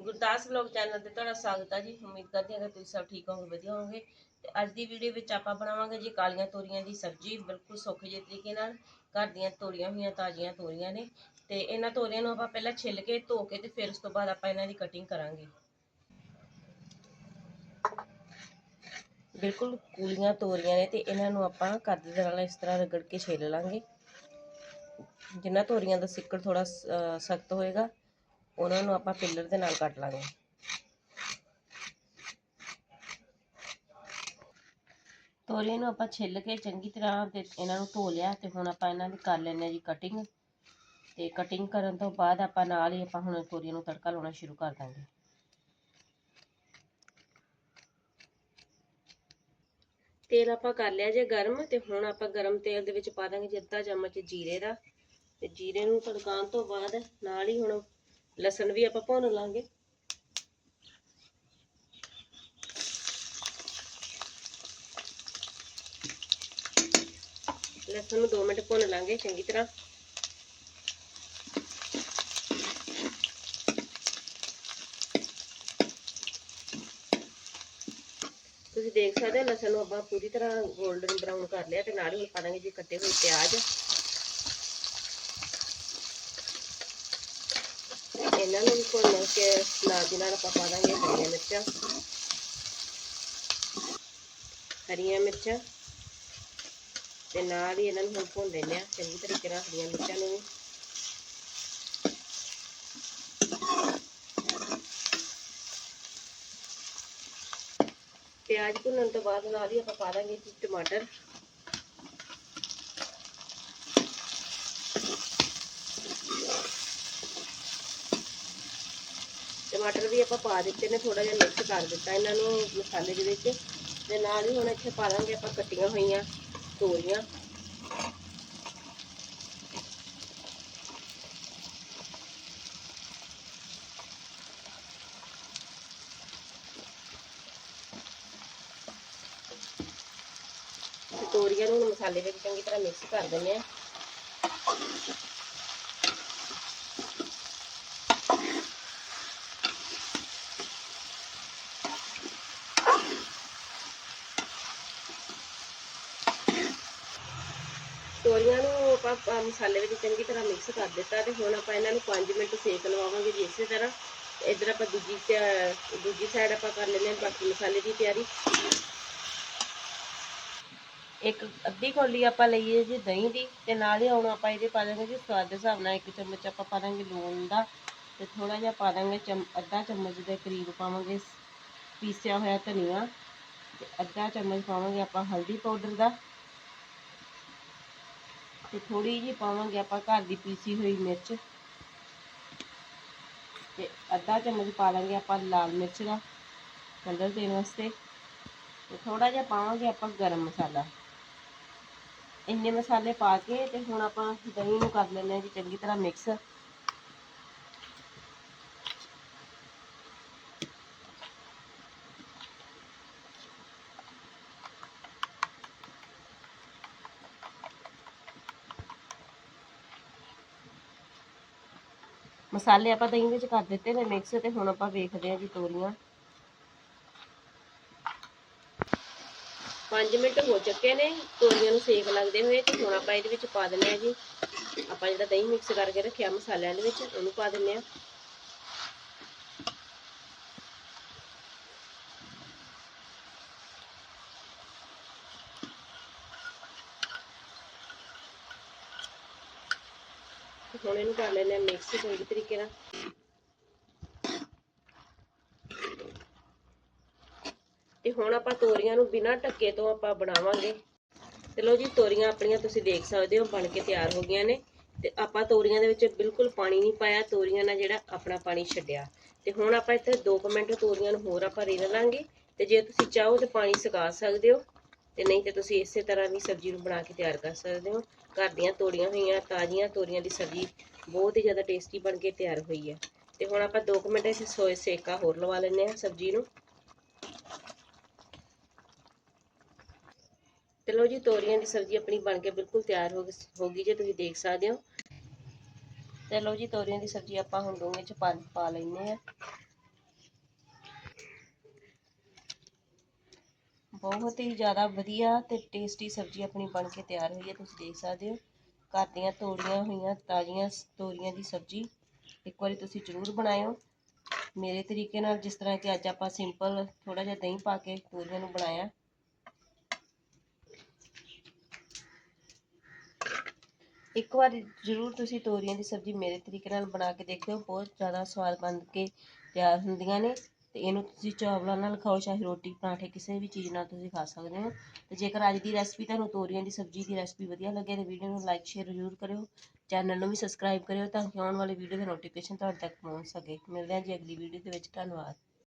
Gurdas vlog channel ਤੇ ਤੁਹਾਡਾ ਸਵਾਗਤ ਹੈ ਜੀ। ਉਮੀਦ ਕਰਦੀ ਹਾਂ ਕਿ ਤੁਸੀਂ ਸਭ ਠੀਕ ਹੋਵੋਗੇ, ਵਧੀਆ ਹੋਵੋਗੇ। ਤੇ ਅੱਜ ਦੀ ਵੀਡੀਓ ਵਿੱਚ ਆਪਾਂ ਬਣਾਵਾਂਗੇ ਜੀ ਕਾਲੀਆਂ ਤੋਰੀਆਂ ਦੀ ਸਬਜ਼ੀ। ਬਿਲਕੁਲ ਸੌਖੇ ਜਿਹੇ ਤਰੀਕੇ ਨਾਲ ਘਰ ਦੀਆਂ ਤੋਰੀਆਂ ਹੋਈਆਂ, ਤਾਜ਼ੀਆਂ ਤੋਰੀਆਂ ਨੇ। ਤੇ ਇਹਨਾਂ ਤੋਰੀਆਂ ਨੂੰ ਆਪਾਂ ਪਹਿਲਾਂ ਛਿੱਲ ਕੇ, ਧੋ ਕੇ ਤੇ ਫਿਰ ਉਸ ਤੋਂ ਬਾਅਦ ਆਪਾਂ ਇਹਨਾਂ ਦੀ ਕਟਿੰਗ ਕਰਾਂਗੇ। ਬਿਲਕੁਲ ਕੂਲੀਆਂ ਤੋਰੀਆਂ ਨੇ ਤੇ ਇਹਨਾਂ ਨੂੰ ਆਪਾਂ ਕੱਦ ਦੇ ਨਾਲ ਇਸ ਤਰ੍ਹਾਂ ਰਗੜ ਕੇ ਛਿੱਲ ਲਾਂਗੇ। ਜਿੰਨਾ ਤੋਰੀਆਂ ਦਾ ਸਿੱਕੜ ਥੋੜਾ ਸਖਤ ਹੋਏਗਾ ਉਹਨਾਂ ਨੂੰ ਆਪਾਂ ਪਿੱਲਰ ਦੇ ਨਾਲ ਕੱਟ ਲਾਂਗੇ। ਤੋਰੀਆਂ ਨੂੰ ਆਪਾਂ ਛਿੱਲ ਕੇ ਚੰਗੀ ਤਰ੍ਹਾਂ ਤੇ ਇਹਨਾਂ ਨੂੰ ਧੋ ਲਿਆ ਤੇ ਹੁਣ ਆਪਾਂ ਇਹਨਾਂ ਦੀ ਕਰ ਲੈਣੇ ਜੀ ਕਟਿੰਗ ਤੇ ਕਟਿੰਗ ਕਰਨ ਤੋਂ ਬਾਅਦ ਆਪਾਂ ਨਾਲ ਹੀ ਆਪਾਂ ਹੁਣ ਤੋਰੀਆਂ ਨੂੰ ਤੜਕਾ ਲਾਉਣਾ ਸ਼ੁਰੂ ਕਰ ਦਾਂਗੇ। ਤੇਲ ਆਪਾਂ ਕਰ ਲਿਆ ਜੇ ਗਰਮ ਤੇ ਹੁਣ ਆਪਾਂ ਗਰਮ ਤੇਲ ਦੇ ਵਿੱਚ ਪਾ ਦਾਂਗੇ ਜਿੱਤਾ ਚਮਚ ਜੀਰੇ ਦਾ। ਤੇ ਜੀਰੇ ਨੂੰ ਤੜਕਾਉਣ ਤੋਂ ਬਾਅਦ ਨਾਲ ਹੀ ਹੁਣ ਲਸਣ ਵੀ ਆਪਾਂ ਭੁੰਨ ਲਾਂਗੇ। ਲਸਣ ਨੂੰ 2 ਮਿੰਟ ਭੁੰਨ ਲਾਂਗੇ ਚੰਗੀ ਤਰ੍ਹਾਂ। ਤੁਸੀਂ ਦੇਖ ਸਕਦੇ ਹੋ ਲਸਣ ਨੂੰ ਆਪਾਂ ਪੂਰੀ ਤਰ੍ਹਾਂ 골ਡਨ ਬਰਾਊਨ ਕਰ ਲਿਆ ਤੇ ਨਾਲ ਹੀ ਪਾ ਦਾਂਗੇ ਜੀ ਕੱਟੇ ਹੋਏ ਪਿਆਜ਼। ਇਹਨਾਂ ਨੂੰ ਭੁੰਨ ਕੇ ਨਾਲ ਦੀ ਨਾਲ ਆਪਾਂ ਪਾ ਦਾਂਗੇ ਹਰੀਆਂ ਮਿਰਚਾਂ ਹਰੀਆਂ ਮਿਰਚਾਂ ਤੇ ਨਾਲ ਹੀ ਇਹਨਾਂ ਨੂੰ ਹੁਣ ਭੁੰਨ ਦਿੰਦੇ ਆ ਚੰਗੀ ਤਰੀਕੇ ਨਾਲ ਹਰੀਆਂ ਮਿਰਚਾਂ ਨੂੰ ਵੀ ਪਿਆਜ਼ ਭੁੰਨਣ ਤੋਂ ਬਾਅਦ ਨਾਲ ਹੀ ਆਪਾਂ ਪਾ ਦਾਂਗੇ ਜੀ ਟਮਾਟਰ ਟਮਾਟਰ ਵੀ ਆਪਾਂ ਪਾ ਦਿੱਤੇ ਨੇ ਥੋੜਾ ਜਿਹਾ ਮਿਕਸ ਕਰ ਦਿੱਤਾ ਇਹਨਾਂ ਨੂੰ ਮਸਾਲੇ ਦੇ ਵਿੱਚ। ਤੇ ਨਾਲ ਹੀ ਹੁਣ ਇੱਥੇ ਪਾ ਦਾਂਗੇ ਆਪਾਂ ਕੱਟੀਆਂ ਹੋਈਆਂ ਤੋਰੀਆਂ। ਤੋਰੀਆਂ ਨੂੰ ਹੁਣ ਮਸਾਲੇ ਵਿੱਚ ਚੰਗੀ ਤਰ੍ਹਾਂ ਮਿਕਸ ਕਰ ਦਿੰਦੇ ਆ ਤੋਰੀਆਂ ਨੂੰ ਆਪਾਂ ਮਸਾਲੇ ਵਿੱਚ ਚੰਗੀ ਤਰ੍ਹਾਂ ਮਿਕਸ ਕਰ ਦਿੱਤਾ ਤੇ ਹੁਣ ਆਪਾਂ ਇਹਨਾਂ ਨੂੰ 5 ਮਿੰਟ ਸੇਕ ਲਵਾਵਾਂਗੇ ਜੀ ਇਸੇ ਤਰ੍ਹਾਂ। ਇਧਰ ਆਪਾਂ ਦੂਜੀ ਦੂਜੀ ਸਾਈਡ ਆਪਾਂ ਕਰ ਲੈਂਦੇ ਹਾਂ ਬਾਕੀ ਮਸਾਲੇ ਦੀ ਤਿਆਰੀ। ਇੱਕ ਅੱਧੀ ਕੋਲੀ ਆਪਾਂ ਲਈਏ ਜੀ ਦਹੀਂ ਦੀ ਤੇ ਨਾਲ ਹੀ ਹੁਣ ਆਪਾਂ ਇਹਦੇ ਪਾ ਦਾਂਗੇ ਜੀ ਸਵਾਦ ਦੇ ਹਿਸਾਬ ਨਾਲ ਇੱਕ ਚਮਚ ਆਪਾਂ ਪਾ ਦਾਂਗੇ ਲੂਣ ਦਾ ਤੇ ਥੋੜਾ ਜਿਹਾ ਪਾ ਦਾਂਗੇ ਚਮ, ਅੱਧਾ ਚਮਚ ਦੇ ਕਰੀਬ ਪਾਵਾਂਗੇ ਪੀਸਿਆ ਹੋਇਆ ਧਨੀਆ ਤੇ ਅੱਧਾ ਚਮਚ ਪਾਵਾਂਗੇ ਆਪਾਂ ਹਲਦੀ ਪਾਊਡਰ ਦਾ। ਤੇ ਥੋੜੀ ਜਿਹੀ ਪਾਵਾਂਗੇ ਆਪਾਂ ਘਰ ਦੀ ਪੀਸੀ ਹੋਈ ਮਿਰਚ। ਤੇ ਅੱਧਾ ਚਮਚ ਪਾ ਲਾਂਗੇ ਆਪਾਂ ਲਾਲ ਮਿਰਚ ਦਾ ਕਲਰ ਦੇਣ ਵਾਸਤੇ। ਤੇ ਥੋੜਾ ਜਿਹਾ ਪਾਵਾਂਗੇ ਆਪਾਂ ਗਰਮ ਮਸਾਲਾ। ਇੰਨੇ ਮਸਾਲੇ ਪਾ ਕੇ ਤੇ ਹੁਣ ਆਪਾਂ ਦਹੀਂ ਨੂੰ ਕਰ ਲੈਂਦੇ ਹਾਂ ਜੀ ਚੰਗੀ ਤਰ੍ਹਾਂ ਮਿਕਸ। ਮਸਾਲੇ ਆਪਾਂ ਦਹੀਂ ਵਿੱਚ ਕਰ ਦਿੱਤੇ ਨੇ ਮਿਕਸ ਤੇ ਹੁਣ ਆਪਾਂ ਵੇਖਦੇ ਹਾਂ ਜੀ ਤੋਰੀਆਂ 5 ਮਿੰਟ ਹੋ ਚੁੱਕੇ ਨੇ ਤੋਰੀਆਂ ਨੂੰ ਸੇਕ ਲੱਗਦੇ ਹੋਏ ਤੇ ਹੁਣ ਆਪਾਂ ਇਹਦੇ ਵਿੱਚ ਪਾ ਦਿੰਦੇ ਹਾਂ ਜੀ। ਆਪਾਂ ਜਿਹੜਾ ਦਹੀਂ ਮਿਕਸ ਕਰਕੇ ਰੱਖਿਆ ਮਸਾਲਿਆਂ ਦੇ ਵਿੱਚ, ਉਹਨੂੰ ਪਾ ਦਿੰਦੇ ਹਾਂ। ਹੁਣ ਇਹਨੂੰ ਕਰ ਲੈਂਦੇ ਹਾਂ ਮਿਕਸ ਚੰਗੀ ਤਰੀਕੇ ਨਾਲ। ਤੇ ਹੁਣ ਆਪਾਂ ਤੋਰੀਆਂ ਨੂੰ ਬਿਨਾਂ ਢੱਕੇ ਤੋਂ ਆਪਾਂ ਬਣਾਵਾਂਗੇ। ਤੇ ਲੋ ਜੀ, ਤੋਰੀਆਂ ਆਪਣੀਆਂ ਤੁਸੀਂ ਦੇਖ ਸਕਦੇ ਹੋ, ਬਣ ਕੇ ਤਿਆਰ ਹੋ ਗਈਆਂ ਨੇ। ਤੇ ਆਪਾਂ ਤੋਰੀਆਂ ਦੇ ਵਿੱਚ ਬਿਲਕੁਲ ਪਾਣੀ ਨਹੀਂ ਪਾਇਆ, ਤੋਰੀਆਂ ਨਾਲ ਜਿਹੜਾ ਆਪਣਾ ਪਾਣੀ ਛੱਡਿਆ। ਤੇ ਹੁਣ ਆਪਾਂ ਇੱਥੇ 2 ਮਿੰਟ ਤੋਰੀਆਂ ਨੂੰ ਹੋਰ ਆਪਾਂ ਰਿੰਨ ਲਾਂਗੇ। ਤੇ ਜੇ ਤੁਸੀਂ ਚਾਹੋ ਤੇ ਪਾਣੀ ਸੁਕਾ ਸਕਦੇ ਹੋ। ਤੇ ਨਹੀਂ ਤੇ ਤੁਸੀਂ ਇਸੇ ਤਰ੍ਹਾਂ ਵੀ ਸਬਜ਼ੀ ਨੂੰ ਬਣਾ ਕੇ ਤਿਆਰ ਕਰ ਸਕਦੇ ਹੋ। ਘਰ ਦੀਆਂ ਤੋੜੀਆਂ ਹੋਈਆਂ, ਤਾਜ਼ੀਆਂ ਤੋਰੀਆਂ ਦੀ ਸਬਜ਼ੀ ਬਹੁਤ ਹੀ ਜ਼ਿਆਦਾ ਟੇਸਟੀ ਬਣ ਕੇ ਤਿਆਰ ਹੋਈ ਹੈ। ਤੇ ਹੁਣ ਆਪਾਂ 2 ਮਿੰਟ ਇਸ ਸੋਏ ਸੇਕਾ ਹੋਰ ਲਵਾ ਲੈਂਦੇ ਹਾਂ ਸਬਜ਼ੀ ਨੂੰ। ਤੇ ਲੋ ਜੀ, ਤੋਰੀਆਂ ਦੀ ਸਬਜ਼ੀ ਆਪਣੀ ਬਣ ਕੇ ਬਿਲਕੁਲ ਤਿਆਰ ਹੋ ਗਈ ਜੇ ਤੁਸੀਂ ਦੇਖ ਸਕਦੇ ਹੋ। ਤੇ ਲੋ ਜੀ, ਤੋਰੀਆਂ ਦੀ ਸਬਜ਼ੀ ਆਪਾਂ ਹੁਣ ਡੂੰਘੇ ਚ ਪਾ ਪਾ ਲੈਨੇ ਆ ਬਹੁਤ ਹੀ ਜ਼ਿਆਦਾ ਵਧੀਆ ਤੇ ਟੇਸਟੀ ਸਬਜ਼ੀ ਆਪਣੀ ਬਣ ਕੇ ਤਿਆਰ ਹੋਈ ਹੈ, ਤੁਸੀਂ ਦੇਖ ਸਕਦੇ ਹੋ। ਘਰ ਦੀਆਂ ਤੋੜੀਆਂ ਹੋਈਆਂ, ਤਾਜ਼ੀਆਂ ਤੋਰੀਆਂ ਦੀ ਸਬਜ਼ੀ, ਇੱਕ ਵਾਰੀ ਤੁਸੀਂ ਜ਼ਰੂਰ ਬਣਾਇਓ। ਮੇਰੇ ਤਰੀਕੇ ਨਾਲ ਜਿਸ ਤਰ੍ਹਾਂ ਕਿ ਅੱਜ ਆਪਾਂ ਸਿੰਪਲ ਥੋੜਾ ਜਿਹਾ ਦਹੀਂ ਪਾ ਕੇ ਤੋਰੀਆਂ ਨੂੰ ਬਣਾਇਆ। ਇੱਕ ਵਾਰ ਜ਼ਰੂਰ ਤੁਸੀਂ ਤੋਰੀਆਂ ਦੀ ਸਬਜ਼ੀ ਮੇਰੇ ਤਰੀਕੇ ਨਾਲ ਬਣਾ ਕੇ ਦੇਖਿਓ, ਬਹੁਤ ਜ਼ਿਆਦਾ ਸਵਾਦ ਬਣ ਕੇ ਤਿਆਰ ਹੁੰਦੀਆਂ ਨੇ। ਤੇ ਇਹਨੂੰ ਤੁਸੀਂ ਚਾਵਲਾਂ ਨਾਲ ਖਾਓ, ਚਾਹੇ ਰੋਟੀ, ਪਰਾਂਠੇ, ਕਿਸੇ ਵੀ ਚੀਜ਼ ਨਾਲ ਤੁਸੀਂ ਖਾ ਸਕਦੇ ਹੋ। ਤੇ ਜੇਕਰ ਅੱਜ ਦੀ ਰੈਸਪੀ ਤੁਹਾਨੂੰ ਤੋਰੀਆਂ ਦੀ ਸਬਜ਼ੀ ਦੀ ਰੈਸਪੀ ਵਧੀਆ ਲੱਗੇ ਤਾਂ ਵੀਡੀਓ ਨੂੰ ਲਾਈਕ ਸ਼ੇਅਰ ਜ਼ਰੂਰ ਕਰਿਓ। ਚੈਨਲ ਨੂੰ ਵੀ ਸਬਸਕ੍ਰਾਈਬ ਕਰਿਓ ਤਾਂ ਕਿ ਆਉਣ ਵਾਲੀ ਵੀਡੀਓ ਦਾ ਨੋਟੀਫਿਕੇਸ਼ਨ ਤੁਹਾਡੇ ਤੱਕ ਪਹੁੰਚ ਸਕੇ। ਮਿਲਦੇ ਹਾਂ ਜੀ ਅਗਲੀ ਵੀਡੀਓ ਦੇ ਵਿੱਚ। ਧੰਨਵਾਦ।